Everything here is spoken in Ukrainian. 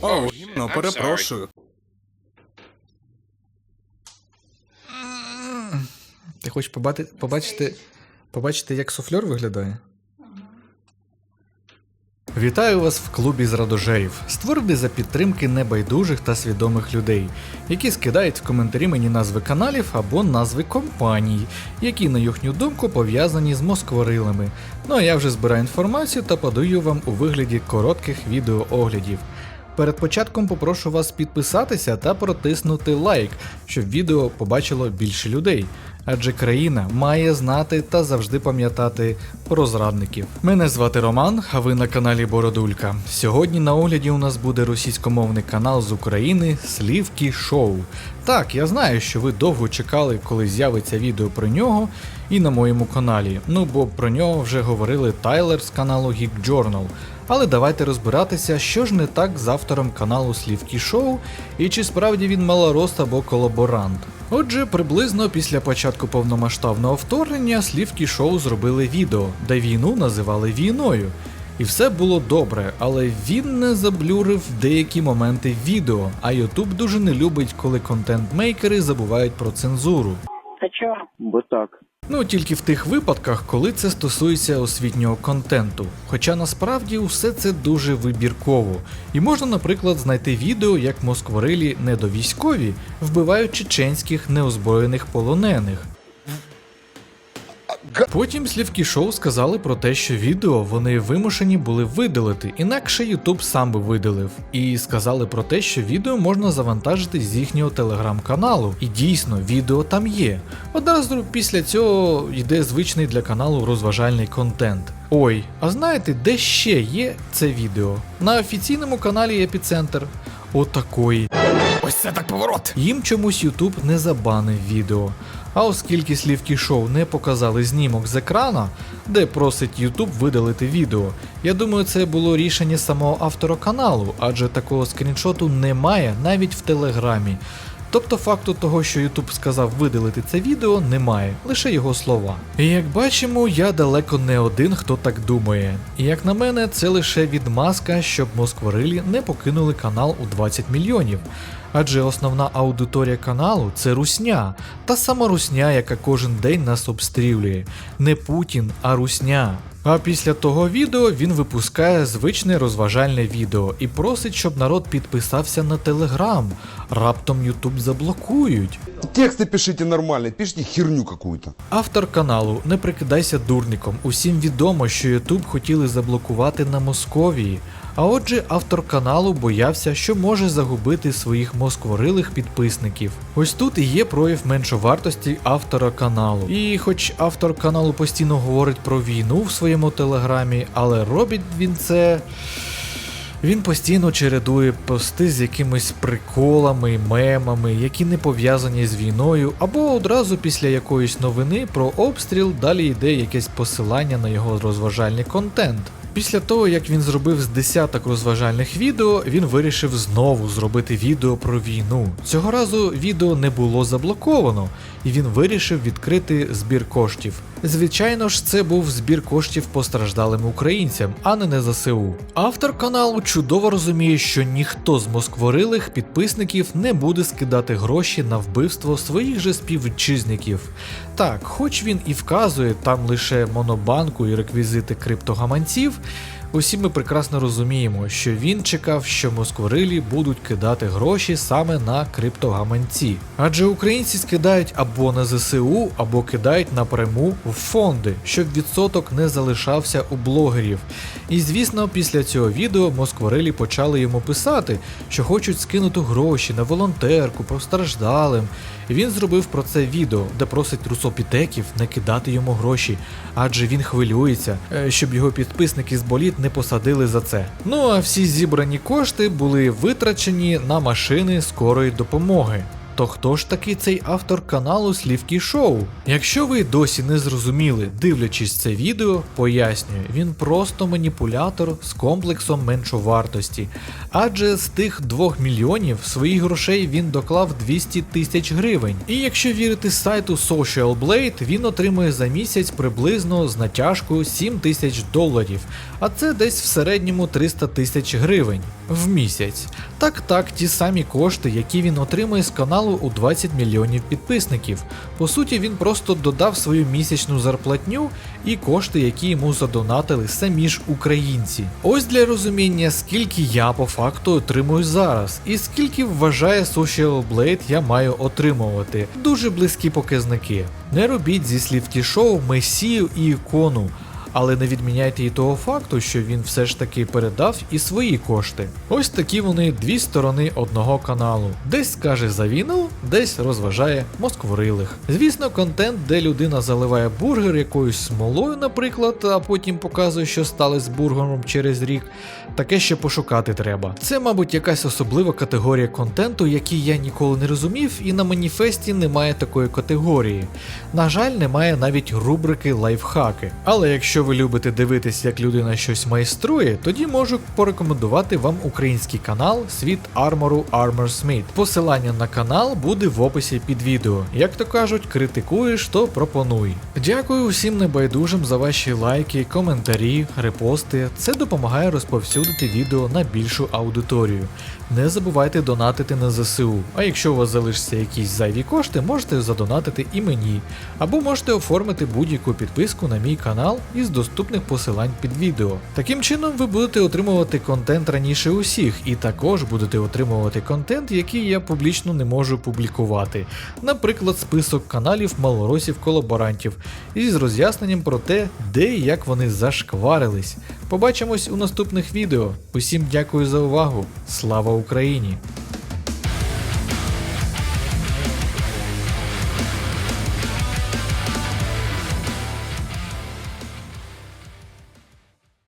О, гімно, перепрошую. Ти хочеш побати, побачити, побачити, як суфльор виглядає? Вітаю вас в клубі зрадожерів, створений за підтримки небайдужих та свідомих людей, які скидають в коментарі мені назви каналів або назви компаній, які, на їхню думку, пов'язані з москворилами. Ну а я вже збираю інформацію та подаю вам у вигляді коротких відеооглядів. Перед початком попрошу вас підписатися та протиснути лайк, щоб відео побачило більше людей. Адже країна має знати та завжди пам'ятати про зрадників. Мене звати Роман, а ви на каналі Бородулька. Сьогодні на огляді у нас буде російськомовний канал з України Слівки Шоу. Так, я знаю, що ви довго чекали, коли з'явиться відео про нього і на моєму каналі. Ну бо про нього вже говорили Тайлер з каналу Geek Journal. Але давайте розбиратися, що ж не так з автором каналу Слівкі Шоу і чи справді він малорост або колаборант. Отже, приблизно після початку повномасштабного вторгнення Слівкі Шоу зробили відео, де війну називали війною. І все було добре, але він не заблюрив деякі моменти відео, а Ютуб дуже не любить, коли контент-мейкери забувають про цензуру. А чё? Бо так. Ну тільки в тих випадках, коли це стосується освітнього контенту. Хоча насправді усе це дуже вибірково. І можна, наприклад, знайти відео, як москворилі недовійськові вбивають чеченських неозброєних полонених. Потім слівки шоу сказали про те, що відео вони вимушені були видалити, інакше Ютуб сам би видалив. І сказали про те, що відео можна завантажити з їхнього телеграм-каналу. І дійсно, відео там є. Одразу після цього йде звичний для каналу розважальний контент. Ой, а знаєте, де ще є це відео? На офіційному каналі Епіцентр. Отакої. Ось це так поворот. Їм чомусь YouTube не забанив відео. А оскільки слівки шоу не показали знімок з екрана, де просить YouTube видалити відео, я думаю, це було рішення самого автора каналу, адже такого скріншоту немає навіть в Телеграмі. Тобто факту того, що YouTube сказав видалити це відео, немає, лише його слова. І як бачимо, я далеко не один, хто так думає. І як на мене, це лише відмазка, щоб москворилі не покинули канал у 20 мільйонів. Адже основна аудиторія каналу це русня, та сама русня, яка кожен день нас обстрілює. Не Путін, а русня. А після того відео він випускає звичне розважальне відео і просить, щоб народ підписався на телеграм. Раптом Ютуб заблокують. Тексти пишіть нормально, пишіть херню какую-то. Автор каналу Не прикидайся дурником. Усім відомо, що Ютуб хотіли заблокувати на Московії. А отже, автор каналу боявся, що може загубити своїх москворилих підписників. Ось тут і є прояв меншовартості автора каналу. І хоч автор каналу постійно говорить про війну в своєму телеграмі, але робить він це. Він постійно чередує пости з якимись приколами, мемами, які не пов'язані з війною, або одразу після якоїсь новини про обстріл далі йде якесь посилання на його розважальний контент. Після того, як він зробив з десяток розважальних відео, він вирішив знову зробити відео про війну. Цього разу відео не було заблоковано, і він вирішив відкрити збір коштів. Звичайно ж, це був збір коштів постраждалим українцям, а не на ЗСУ. Автор каналу чудово розуміє, що ніхто з москворилих підписників не буде скидати гроші на вбивство своїх же співвітчизників. Так, хоч він і вказує там лише монобанку і реквізити криптогаманців. Усі ми прекрасно розуміємо, що він чекав, що москворилі будуть кидати гроші саме на криптогаманці. Адже українці скидають або на ЗСУ, або кидають напряму в фонди, щоб відсоток не залишався у блогерів. І звісно, після цього відео москворилі почали йому писати, що хочуть скинути гроші на волонтерку постраждалим. Він зробив про це відео, де просить русопітеків не кидати йому гроші, адже він хвилюється, е, щоб його підписники з боліт не посадили за це. Ну а всі зібрані кошти були витрачені на машини скорої допомоги. То хто ж такий цей автор каналу Слівкі Шоу? Якщо ви досі не зрозуміли, дивлячись це відео, пояснюю, він просто маніпулятор з комплексом меншовартості. Адже з тих 2 мільйонів своїх грошей він доклав 200 тисяч гривень. І якщо вірити сайту Social Blade, він отримує за місяць приблизно з натяжкою 7 тисяч доларів, а це десь в середньому 300 тисяч гривень. В місяць. Так, так, ті самі кошти, які він отримує з каналу у 20 мільйонів підписників. По суті, він просто додав свою місячну зарплатню і кошти, які йому задонатили самі ж українці. Ось для розуміння, скільки я по факту отримую зараз, і скільки вважає Social Blade я маю отримувати. Дуже близькі показники. Не робіть зі слів ті шоу месію і ікону. Але не відміняйте і того факту, що він все ж таки передав і свої кошти. Ось такі вони дві сторони одного каналу. Десь скаже за десь розважає москворилих. Звісно, контент, де людина заливає бургер якоюсь смолою, наприклад, а потім показує, що сталося з бургером через рік. Таке ще пошукати треба. Це, мабуть, якась особлива категорія контенту, який я ніколи не розумів, і на маніфесті немає такої категорії. На жаль, немає навіть рубрики лайфхаки. Але якщо ви любите дивитись, як людина щось майструє, тоді можу порекомендувати вам український канал Світ Армору Armorsmith. Посилання на канал буде в описі під відео. Як то кажуть, критикуєш, то пропонуй. Дякую усім небайдужим за ваші лайки, коментарі, репости. Це допомагає розповсюдити відео на більшу аудиторію. Не забувайте донатити на ЗСУ. А якщо у вас залишаться якісь зайві кошти, можете задонатити і мені. Або можете оформити будь-яку підписку на мій канал із доступних посилань під відео. Таким чином ви будете отримувати контент раніше усіх, і також будете отримувати контент, який я публічно не можу публікувати. Наприклад, список каналів малоросів-колаборантів із роз'ясненням про те, де і як вони зашкварились. Побачимось у наступних відео. Усім дякую за увагу. Слава Україні!